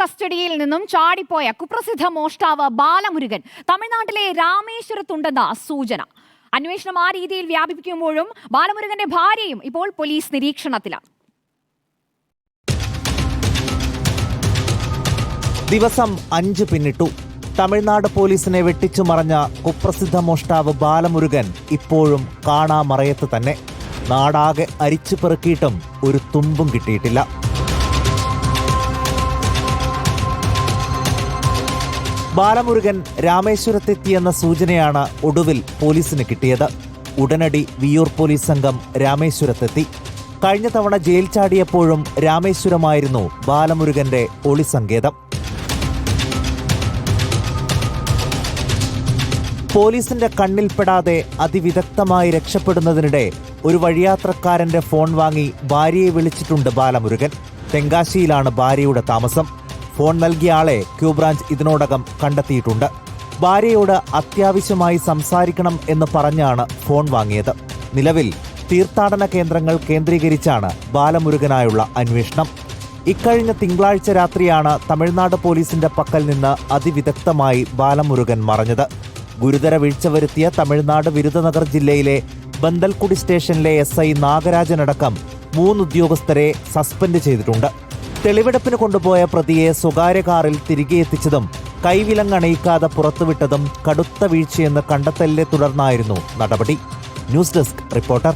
കസ്റ്റഡിയിൽ നിന്നും ചാടിപ്പോയ കുപ്രസിദ്ധ മോഷ്ടാവ് ബാലമുരുകൻ തമിഴ്നാട്ടിലെ രാമേശ്വരത്തുണ്ടെന്ന സൂചന. അന്വേഷണം ആ രീതിയിൽ വ്യാപിപ്പിക്കുമ്പോഴും ബാലമുരുകന്റെ ഭാര്യയും ഇപ്പോൾ പോലീസ് നിരീക്ഷണത്തിലാണ്. ദിവസം അഞ്ച് പിന്നിട്ടു. തമിഴ്നാട് പോലീസിനെ വെട്ടിച്ചു മറഞ്ഞ കുപ്രസിദ്ധ മോഷ്ടാവ് ബാലമുരുകൻ ഇപ്പോഴും കാണാമറയത്ത് തന്നെ. നാടാകെ അരിച്ചു പെറുക്കിയിട്ടും ഒരു തുമ്പും കിട്ടിയിട്ടില്ല. ബാലമുരുകൻ രാമേശ്വരത്തെത്തിയെന്ന സൂചനയാണ് ഒടുവിൽ പോലീസിന് കിട്ടിയത്. ഉടനടി വിയൂർ പോലീസ് സംഘം രാമേശ്വരത്തെത്തി. കഴിഞ്ഞ തവണ ജയിൽ ചാടിയപ്പോഴും രാമേശ്വരമായിരുന്നു ബാലമുരുകന്റെ ഒളിസങ്കേതം പോലീസിന്റെ കണ്ണിൽപ്പെടാതെ അതിവിദഗ്ധമായി രക്ഷപ്പെടുന്നതിനിടെ ഒരു വഴിയാത്രക്കാരന്റെ ഫോൺ വാങ്ങി ഭാര്യയെ വിളിച്ചിട്ടുണ്ട് ബാലമുരുകൻ. തെങ്കാശിയിലാണ് ഭാര്യയുടെ താമസം. ഫോൺ നൽകിയ ആളെ ക്യൂബ്രാഞ്ച് ഇതിനോടകം കണ്ടെത്തിയിട്ടുണ്ട്. ഭാര്യയോട് അത്യാവശ്യമായി സംസാരിക്കണം എന്ന് പറഞ്ഞാണ് ഫോൺ വാങ്ങിയത്. നിലവിൽ തീർത്ഥാടന കേന്ദ്രങ്ങൾ കേന്ദ്രീകരിച്ചാണ് ബാലമുരുകനായുള്ള അന്വേഷണം. ഇക്കഴിഞ്ഞ തിങ്കളാഴ്ച രാത്രിയാണ് തമിഴ്നാട് പോലീസിന്റെ പക്കൽ നിന്ന് അതിവിദഗ്ധമായി ബാലമുരുകൻ മറഞ്ഞത്. ഗുരുതര വീഴ്ച വരുത്തിയ തമിഴ്നാട് വിരുദനഗർ ജില്ലയിലെ ബന്തൽക്കുടി സ്റ്റേഷനിലെ എസ് ഐ നാഗരാജനടക്കം മൂന്ന് ഉദ്യോഗസ്ഥരെ സസ്പെൻഡ് ചെയ്തിട്ടുണ്ട്. തെളിവെടുപ്പിന് കൊണ്ടുപോയ പ്രതിയെ സ്വകാര്യ കാറിൽ തിരികെ എത്തിച്ചതും കൈവിലങ്ങണയിക്കാതെ പുറത്തുവിട്ടതും കടുത്ത വീഴ്ചയെന്ന് കണ്ടെത്തലിനെ തുടർന്നായിരുന്നു നടപടി. News desk reporter.